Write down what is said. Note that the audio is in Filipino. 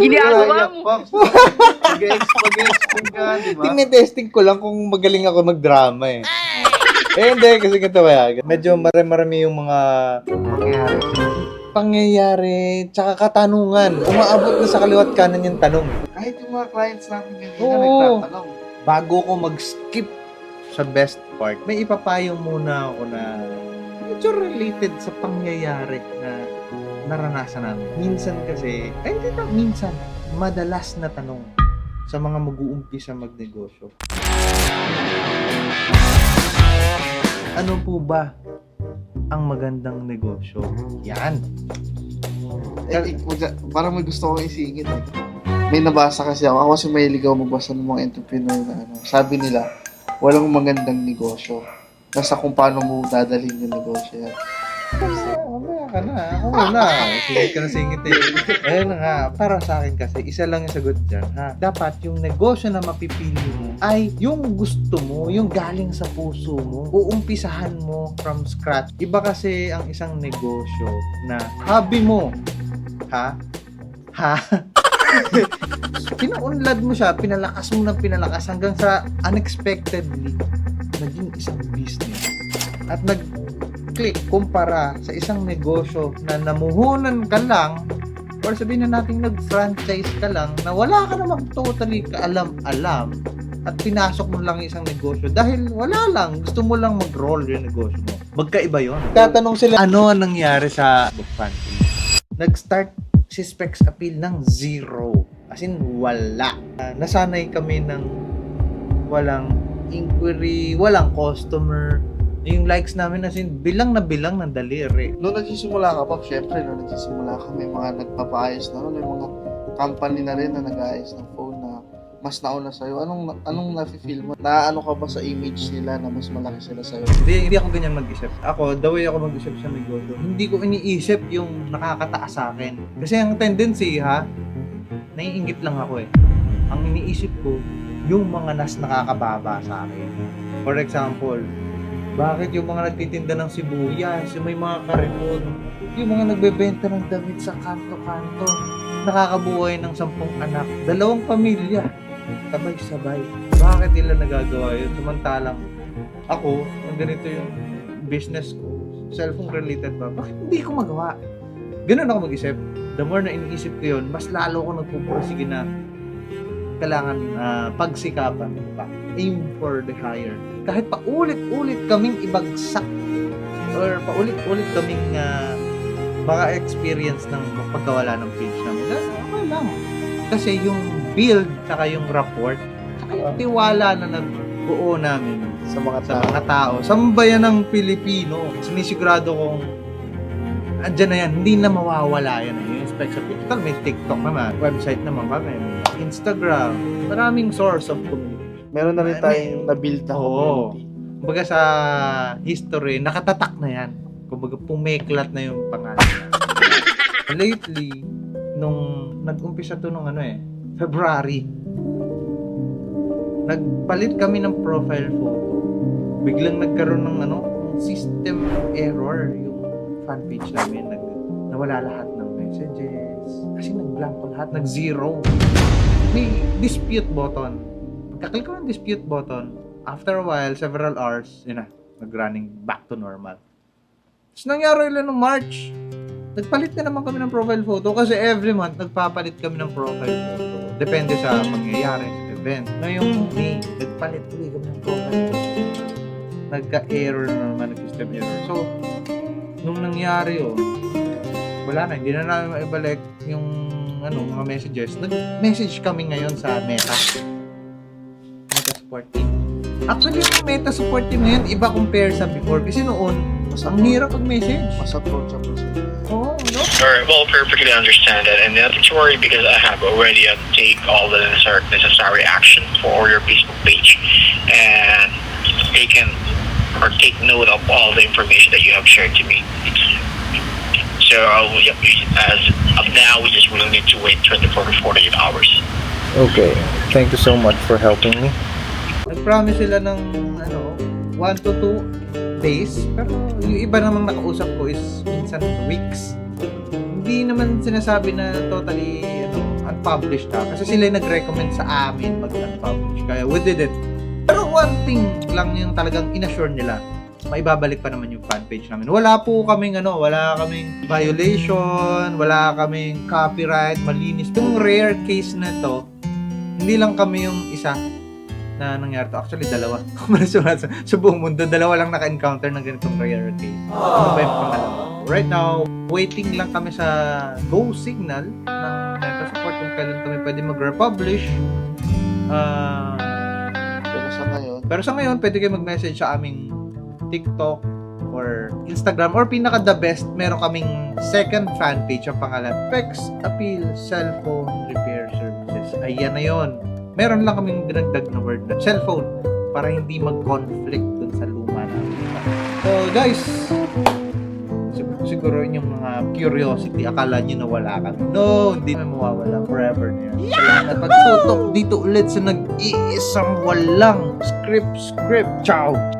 Ginagawa mo. Mag-expect ka, di ba? Tinetesting ko lang kung magaling ako magdrama eh. eh hindi, kasi ganito kaya. Medyo marami-marami yung mga Mangyayari. pangyayari, tsaka katanungan. Umaabot na sa kaliwat kanan yung tanong. Kahit yung mga clients natin kanina, Oo. nagtatanong. Bago ko mag-skip sa best part, may ipapayo muna ako na medyo related sa pangyayari na naranasan namin. Minsan kasi, ay hindi na, minsan, madalas na tanong sa mga mag-uumpisa magnegosyo. Ano po ba ang magandang negosyo? Yan. Eh, eh, wag- parang may gusto kong isingit. Eh. May nabasa kasi ako. Ako kasi mahilig ako magbasa ng mga entrepreneur na ano. Sabi nila, walang magandang negosyo. Nasa kung paano mo dadalhin yung negosyo yan. Mamaya ka na. Ako muna. Singit ka na singit eh. Ayun na nga. Para sa akin kasi, isa lang yung sagot dyan. Ha? Dapat yung negosyo na mapipili mo ay yung gusto mo, yung galing sa puso mo. Uumpisahan mo from scratch. Iba kasi ang isang negosyo na hobby mo. Ha? Ha? Pinaunlad mo siya, pinalakas mo ng pinalakas hanggang sa unexpectedly naging isang business. At nag click kumpara sa isang negosyo na namuhunan ka lang or sabihin na natin nag-franchise ka lang na wala ka namang totally kaalam-alam at pinasok mo lang isang negosyo dahil wala lang, gusto mo lang mag-roll yung negosyo mo. Magkaiba yon. Tatanong sila, ano ang nangyari sa book franchise? Nag-start si Specs Appeal ng zero. As in, wala. Ah, nasanay kami ng walang inquiry, walang customer, yung likes namin as in bilang na bilang ng daliri. Noong nagsisimula ka pa, syempre, noong nagsisimula ka, may mga nagpapaayos na, ano, may mga company na rin na nag-aayos ng phone na mas nauna sa'yo. Anong, anong nafe-feel mo? Naano ka ba sa image nila na mas malaki sila sa'yo? Hindi, hindi ako ganyan mag-isip. Ako, the way ako mag-isip sa negosyo, hindi ko iniisip yung nakakataas sa akin. Kasi ang tendency, ha, naiingit lang ako eh. Ang iniisip ko, yung mga nas nakakababa sa akin. For example, bakit yung mga nagtitinda ng sibuyas, yung may mga karipon, yung mga nagbebenta ng damit sa kanto-kanto, nakakabuhay ng sampung anak, dalawang pamilya, sabay-sabay. Bakit nila nagagawa yun? Samantalang ako, kung ganito yung business ko, cellphone related ba, bakit hindi ko magawa? Ganun ako mag-isip. The more na iniisip ko yun, mas lalo ko nagpupursige na kailangan uh, pagsikapan pa. Aim for the higher. Kahit paulit-ulit kaming ibagsak or paulit-ulit kaming uh, baka experience ng pagkawala ng page namin. That's okay lang. Kasi yung build, saka yung rapport, saka yung tiwala na nagbuo namin Sa mga sa tao. mga tao. Sambayan ng Pilipino. Sinisigurado kong andyan na yan. Hindi na mawawala yan. Yung specs of Total, may TikTok naman. Website naman kami. Instagram. Maraming source of community. Meron na rin tayong na-build na community. Kumbaga sa history, nakatatak na yan. Kumbaga pumeklat na yung pangalan. Lately, nung nag-umpisa to nung ano eh, February, nagpalit kami ng profile photo. Biglang nagkaroon ng ano, system error yung fan page namin. Nag, nawala lahat ng messages. Kasi nag-blank lahat, nag-zero. May dispute button. Pagka-click ko ng dispute button, after a while, several hours, yun na, nag-running back to normal. Tapos nangyari lang noong March, nagpalit na naman kami ng profile photo kasi every month nagpapalit kami ng profile photo. Depende sa mangyayari sa event. Ngayong May, nagpalit ulit kami ng profile photo. Nagka-error na naman, nag-system error. So, nung nangyari yun, wala na, hindi na namin maibalik yung ano, mga messages. Nag-message kami ngayon sa Meta. Meta Support Team. Actually, yung Meta Support Team ngayon, iba compare sa before. Kasi noon, Mas ang hirap mag-message. Mas approachable sila. Oo, no? Alright, well, perfectly understand that, and nothing to worry because I have already uh, take all the necessary, necessary action for your Facebook page and taken or take note of all the information that you have shared to me. So, uh, we- as of now, we just really need to wait 24 to 48 hours. Okay. Thank you so much for helping me. Nag-promise sila ng ano, 1 to 2 days. Pero yung iba namang nakausap ko is minsan weeks. Hindi naman sinasabi na totally ano, unpublish na. Kasi sila yung nag-recommend sa amin mag-unpublish. Kaya we did it. One thing lang yung talagang inassure nila, maibabalik pa naman yung fan page namin. Wala po kaming ano, wala kaming violation, wala kaming copyright, malinis. Itong rare case na to, hindi lang kami yung isa na nangyari to. Actually, dalawa. sa, buong mundo, dalawa lang naka-encounter ng ganitong rare case. Ano ba yung pangalawa? Right now, waiting lang kami sa go signal ng Meta Support kung kailan kami pwede mag-republish. Ah... Pero sa ngayon, pwede kayo mag-message sa aming TikTok or Instagram or pinaka the best, meron kaming second fan page ang pangalan Pex Appeal Cellphone Repair Services. Ayan na yon. Meron lang kaming dinagdag na word na cellphone para hindi mag-conflict dun sa luma namin. So guys, siguro yung mga curiosity, akala nyo na wala kami. No, hindi na mawawala. Forever na yan. Salamat pagtutok dito ulit sa nag-iisang walang script script. Ciao!